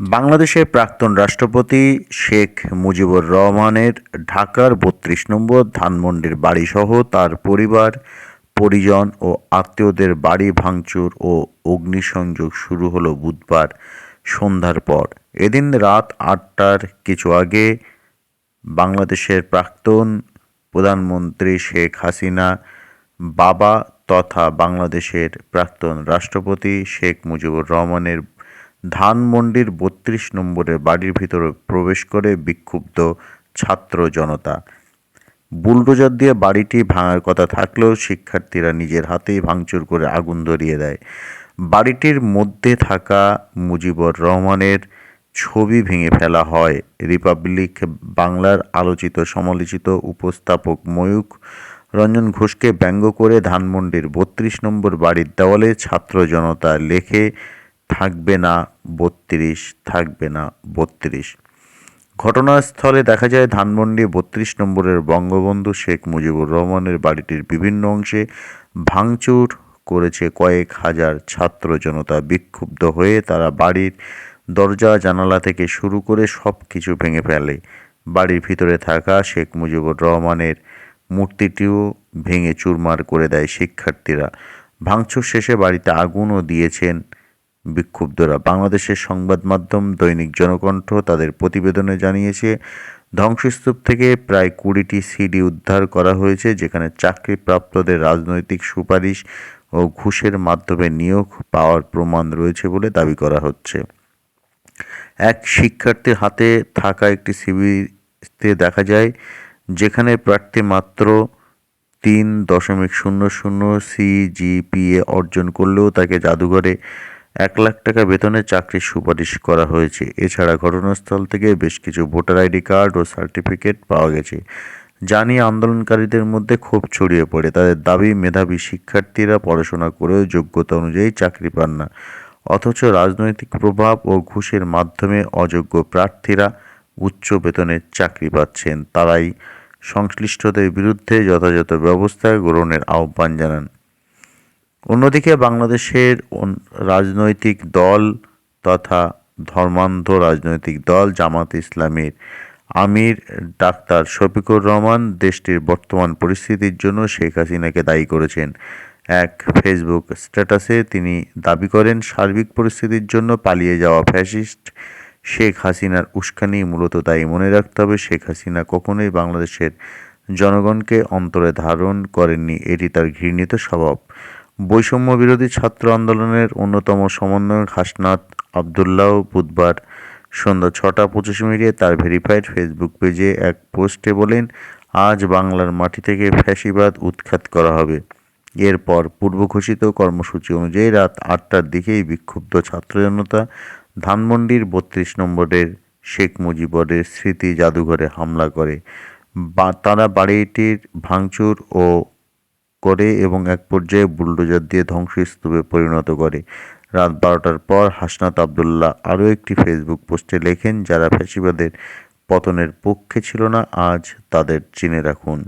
বাংলাদেশের প্রাক্তন রাষ্ট্রপতি শেখ মুজিবুর রহমানের ঢাকার বত্রিশ নম্বর ধানমন্ডির বাড়িসহ তার পরিবার, পরিজন ও আত্মীয়দের বাড়ি ভাঙচুর ও অগ্নিসংযোগ শুরু হলো বুধবার সন্ধ্যার পর। এদিন রাত আটটার কিছু আগে বাংলাদেশের প্রাক্তন প্রধানমন্ত্রী শেখ হাসিনা, বাবা তথা বাংলাদেশের প্রাক্তন রাষ্ট্রপতি শেখ মুজিবুর রহমানের ধানমন্ডির বত্রিশ নম্বরের বাড়ির ভিতরে প্রবেশ করে বিক্ষুব্ধ ছাত্র জনতা। বুলডোজার দিয়ে বাড়িটি ভাঙার কথা থাকলেও শিক্ষার্থীরা নিজের হাতেই ভাঙচুর করে আগুন ধরিয়ে দেয়। বাড়িটির মধ্যে থাকা মুজিবুর রহমানের ছবি ভেঙে ফেলা হয়। রিপাবলিক বাংলার আলোচিত, সমালোচিত উপস্থাপক ময়ূক রঞ্জন ঘোষকে ব্যঙ্গ করে ধানমন্ডির বত্রিশ নম্বর বাড়ির দেওয়ালে ছাত্র জনতা লেখে থাকবে না বত্রিশ, থাকবে না বত্রিশ। ঘটনাস্থলে দেখা যায়, ধানমন্ডি বত্রিশ নম্বরের বঙ্গবন্ধু শেখ মুজিবুর রহমানের বাড়িটির বিভিন্ন অংশে ভাঙচুর করেছে কয়েক হাজার ছাত্র। জনতা বিক্ষুব্ধ হয়ে তারা বাড়ির দরজা, জানালা থেকে শুরু করে সব কিছু ভেঙে ফেলে। বাড়ির ভিতরে থাকা শেখ মুজিবুর রহমানের মূর্তিটিও ভেঙে চুরমার করে দেয় শিক্ষার্থীরা। ভাঙচুর শেষে বাড়িতে আগুনও দিয়েছেন বিক্ষুব্ধরা। বাংলাদেশের সংবাদ মাধ্যম দৈনিক জনকণ্ঠ তাদের প্রতিবেদনে জানিয়েছে, ধ্বংসস্তূপ থেকে প্রায় কুড়িটি সিডি উদ্ধার করা হয়েছে, যেখানে চাকরিপ্রাপ্তদের রাজনৈতিক সুপারিশ ও ঘুষের মাধ্যমে নিয়োগ পাওয়ার প্রমাণ রয়েছে বলে দাবি করা হচ্ছে। এক শিক্ষার্থীর হাতে থাকা একটি সিবিতে দেখা যায়, যেখানে প্রার্থী মাত্র তিন দশমিক শূন্য শূন্য সিজিপিএ অর্জন করলেও তাকে জাদুঘরে এক লাখ টাকা বেতনে চাকরির সুপারিশ করা হয়েছে। এছাড়া ঘটনাস্থল থেকে বেশ কিছু ভোটার আইডি কার্ড ও সার্টিফিকেট পাওয়া গেছে। যা নিয়ে আন্দোলনকারীদের মধ্যে ক্ষোভ ছড়িয়ে পড়ে। তাদের দাবি, মেধাবী শিক্ষার্থীরা পড়াশোনা করেও যোগ্যতা অনুযায়ী চাকরি পান না। অথচ রাজনৈতিক প্রভাব ও ঘুষের মাধ্যমে অযোগ্য প্রার্থীরা উচ্চ বেতনের চাকরি পাচ্ছেন। তারাই সংশ্লিষ্টদের বিরুদ্ধে যথাযথ ব্যবস্থা গ্রহণের আহ্বান জানান। অন্যদিকে বাংলাদেশের রাজনৈতিক দল তথা ধর্মান্ধ রাজনৈতিক দল জামাত ইসলামীর আমির ডাক্তার শফিকুর রহমান দেশটির বর্তমান পরিস্থিতির জন্য শেখ হাসিনাকে দায়ী করেছেন। এক ফেসবুক স্ট্যাটাসে তিনি দাবি করেন, সার্বিক পরিস্থিতির জন্য পালিয়ে যাওয়া ফ্যাসিস্ট শেখ হাসিনার উস্কানি মূলত দায়ী মনে রাখতে হবে, শেখ হাসিনা কখনোই বাংলাদেশের জনগণকে অন্তরে ধারণ করেননি, এটি তার ঘৃণিত স্বভাব। বৈষম্য বিরোধী ছাত্র আন্দোলনের অন্যতম সমন্বয়ক হাসনাত আবদুল্লাহ বুধবার সন্ধ্যা ছটা পঁচিশ মিনিটে তার ভেরিফাইড ফেসবুক পেজে এক পোস্টে বলেন, আজ বাংলার মাটি থেকে ফ্যাসিবাদ উৎখাত করা হবে। এরপর পূর্ব ঘোষিত কর্মসূচি অনুযায়ী রাত আটটার দিকেই বিক্ষুব্ধ ছাত্র জনতা ধানমন্ডির বত্রিশ নম্বরের শেখ মুজিবরের স্মৃতি জাদুঘরে হামলা করে। তারা বাড়িটির ভাঙচুর ও করে এবং এক পর্যায়ে বুলডোজার দিয়ে ধ্বংসস্তূপে পরিণত করে। রাত বারোটার পর হাসনাত আবদুল্লাহ আরও একটি ফেসবুক পোস্টে লেখেন, যারা ফ্যাসিবাদের পতনের পক্ষে ছিল না, আজ তাদের চিনে রাখুন।